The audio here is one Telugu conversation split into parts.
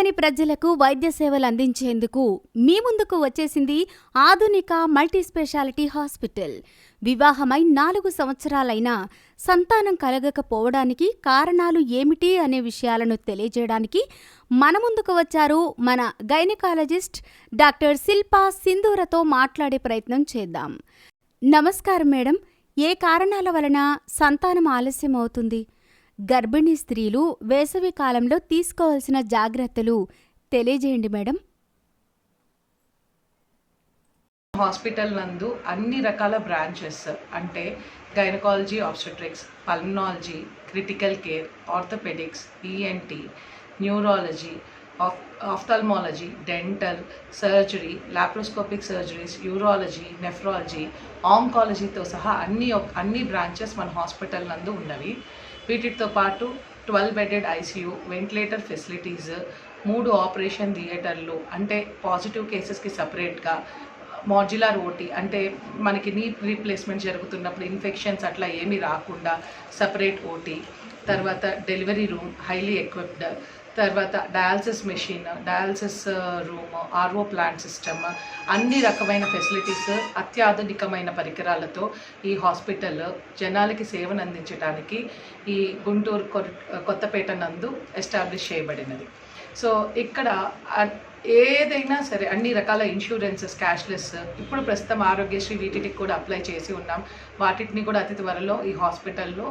రాష్ట్రంలోని ప్రజలకు వైద్య సేవలు అందించేందుకు మీ ముందుకు వచ్చేసింది ఆధునిక మల్టీ స్పెషాలిటీ హాస్పిటల్. వివాహమై నాలుగు సంవత్సరాలైనా సంతానం కలగకపోవడానికి కారణాలు ఏమిటి అనే విషయాలను తెలియజేయడానికి మన ముందుకు వచ్చారు మన గైనకాలజిస్ట్ డాక్టర్ శిల్పా సింధూరతో మాట్లాడే ప్రయత్నం చేద్దాం. నమస్కారం మేడం. ఏ కారణాల వలన సంతానం ఆలస్యం అవుతుంది గర్భిణీ స్త్రీలు వేసవి కాలంలో తీసుకోవాల్సిన జాగ్రత్తలు తెలియజేయండి మేడం. హాస్పిటల్ నందు అన్ని రకాల బ్రాంచెస్ అంటే gynaecology obstetrics pulmonology critical care orthopaedics ENT neurology of ophthalmology dental surgery laparoscopic surgeries urology nephrology ఆంకాలజీతో సహా అన్ని అన్ని బ్రాంచెస్ మన హాస్పిటల్ నందు ఉన్నవి. వీటితో పాటు twelve bedded ICU ventilator facilities మూడు ఆపరేషన్ థియేటర్లు అంటే పాజిటివ్ కేసెస్కి సపరేట్గా మాడ్యులర్ ఓటీ అంటే మనకి నీ రీప్లేస్మెంట్ జరుగుతున్నప్పుడు ఇన్ఫెక్షన్స్ అట్లా ఏమీ రాకుండా సపరేట్ ఓటీ తర్వాత డెలివరీ రూమ్ హైలీ ఎక్విప్డ్ తర్వాత dialysis machine dialysis uh, room RO plant system అన్ని రకమైన ఫెసిలిటీస్ అత్యాధునికమైన పరికరాలతో ఈ హాస్పిటల్ జనాలకి సేవను అందించడానికి ఈ గుంటూరు కొత్తపేట నందు ఎస్టాబ్లిష్ చేయబడినది. సో ఇక్కడ ఏదైనా సరే అన్ని రకాల ఇన్సూరెన్సెస్ క్యాష్లెస్ ఇప్పుడు ప్రస్తుతం ఆరోగ్యశ్రీ వీటికి కూడా అప్లై చేసి ఉన్నాం. వాటిని కూడా అతి త్వరలో ఈ హాస్పిటల్లో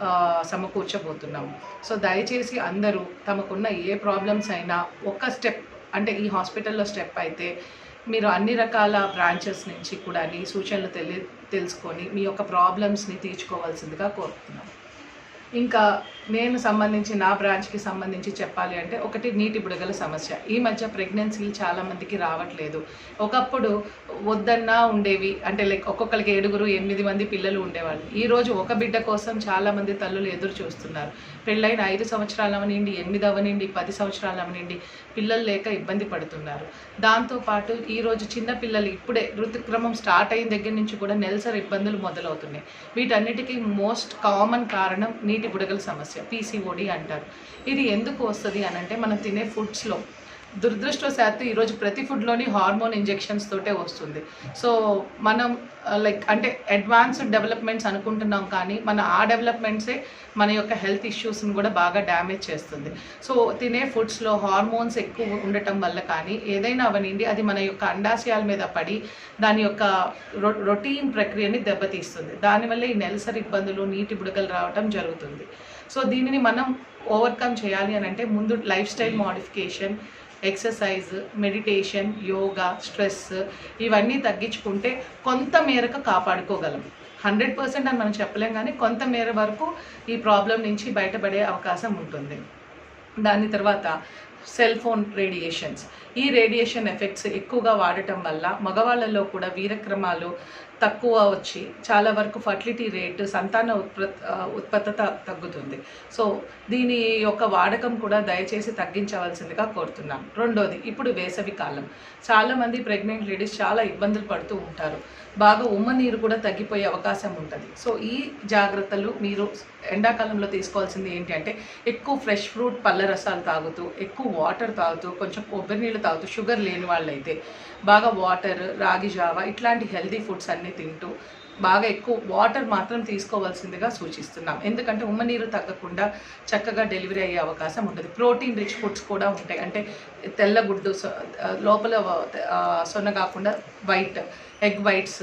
సమకూర్చబోతున్నాం. సమకూర్చబోతున్నాము సో దయచేసి అందరూ తమకున్న ఏ ప్రాబ్లమ్స్ అయినా ఒక స్టెప్ అంటే ఈ హాస్పిటల్లో స్టెప్ అయితే మీరు అన్ని రకాల బ్రాంచెస్ నుంచి కూడా సూచనలు తెలి తెలుసుకొని మీ యొక్క ప్రాబ్లమ్స్ని తీర్చుకోవాల్సిందిగా కోరుతున్నాం. ఇంకా నేను సంబంధించి నా బ్రాంచ్కి సంబంధించి చెప్పాలి అంటే ఒకటి నీటి బుడగల సమస్య. ఈ మధ్య ప్రెగ్నెన్సీలు చాలామందికి రావట్లేదు. ఒకప్పుడు వద్దన్నా ఉండేవి. అంటే లైక్ ఒక్కొక్కరికి ఏడుగురు ఎనిమిది మంది పిల్లలు ఉండేవాళ్ళు. ఈరోజు ఒక బిడ్డ కోసం చాలామంది తల్లులు ఎదురు చూస్తున్నారు. పెళ్ళైన ఐదు సంవత్సరాలు అవనండి ఎనిమిది అవనండి పది సంవత్సరాలు అవనండి పిల్లలు లేక ఇబ్బంది పడుతున్నారు. దాంతోపాటు ఈరోజు చిన్న పిల్లలు ఇప్పుడే ఋతుక్రమం స్టార్ట్ అయిన దగ్గర నుంచి కూడా నెలసరి ఇబ్బందులు మొదలవుతున్నాయి. వీటన్నిటికీ మోస్ట్ కామన్ కారణం నీటి బుడగల సమస్య పీసీఓడి అంటారు. ఇది ఎందుకు వస్తుంది అని అంటే మనం తినే ఫుడ్స్లో దురదృష్టవశాత్తు ఈరోజు ప్రతి ఫుడ్లోని హార్మోన్ ఇంజెక్షన్స్ తోటే వస్తుంది. సో మనం లైక్ అంటే అడ్వాన్స్డ్ డెవలప్మెంట్స్ అనుకుంటున్నాం కానీ మన ఆ డెవలప్మెంట్సే మన యొక్క హెల్త్ ఇష్యూస్ని కూడా బాగా డ్యామేజ్ చేస్తుంది. సో తినే ఫుడ్స్లో హార్మోన్స్ ఎక్కువ ఉండటం వల్ల కానీ ఏదైనా అవనండి అది మన యొక్క అండాశయాల మీద పడి దాని యొక్క రొ రొటీన్ ప్రక్రియని దెబ్బతీస్తుంది. దానివల్ల ఈ నెలసరి ఇబ్బందులు నీటి బుడగలు రావటం జరుగుతుంది. సో దీనిని మనం ఓవర్కమ్ చేయాలి అని అంటే ముందు lifestyle modification exercise meditation yoga stress ఇవన్నీ తగ్గించుకుంటే కొంత మేరకు కాపాడుకోగలం. హండ్రెడ్ పర్సెంట్ అని మనం చెప్పలేం కానీ కొంత మేర వరకు ఈ ప్రాబ్లం నుంచి బయటపడే అవకాశం ఉంటుంది. దాని తర్వాత సెల్ ఫోన్ రేడియేషన్స్. ఈ రేడియేషన్ ఎఫెక్ట్స్ ఎక్కువగా వాడటం వల్ల మగవాళ్ళలో కూడా వీరక్రమాలు తక్కువ వచ్చి చాలా వరకు ఫర్టిలిటీ రేట్ సంతాన ఉత్పత్ ఉత్పత్తత తగ్గుతుంది. సో దీని యొక్క వాడకం కూడా దయచేసి తగ్గించవలసిందిగా కోరుతున్నాను రెండోది ఇప్పుడు వేసవి కాలం. చాలామంది ప్రెగ్నెంట్ లేడీస్ చాలా ఇబ్బందులు పడుతూ ఉంటారు. బాగా ఉమ్మ నీరు కూడా తగ్గిపోయే అవకాశం ఉంటుంది. సో ఈ జాగ్రత్తలు మీరు ఎండాకాలంలో తీసుకోవాల్సింది ఏంటంటే ఎక్కువ ఫ్రెష్ ఫ్రూట్ పళ్ళ రసాలు తాగుతూ ఎక్కువ వాటర్ తాగుతూ కొంచెం కొబ్బరి నీళ్ళు తాగుతూ షుగర్ లేని వాళ్ళైతే బాగా వాటర్ రాగి జావ ఇట్లాంటి హెల్దీ ఫుడ్స్ అన్ని తింటూ బాగా ఎక్కువ వాటర్ మాత్రం తీసుకోవాల్సిందిగా సూచిస్తున్నాం. ఎందుకంటే ఉమ్మనీరు తగ్గకుండా చక్కగా డెలివరీ అయ్యే అవకాశం ఉంటుంది. ప్రోటీన్ రిచ్ ఫుడ్స్ కూడా ఉంటాయి. అంటే తెల్లగుడ్డు లోపల సొన్న కాకుండా white egg whites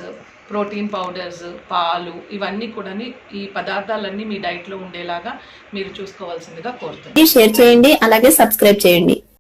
protein powders పాలు ఇవన్నీ కూడా ఈ పదార్థాలన్నీ మీ డైట్లో ఉండేలాగా మీరు చూసుకోవాల్సిందిగా కోరుతుంది షేర్ చేయండి. అలాగే సబ్స్క్రైబ్ చేయండి.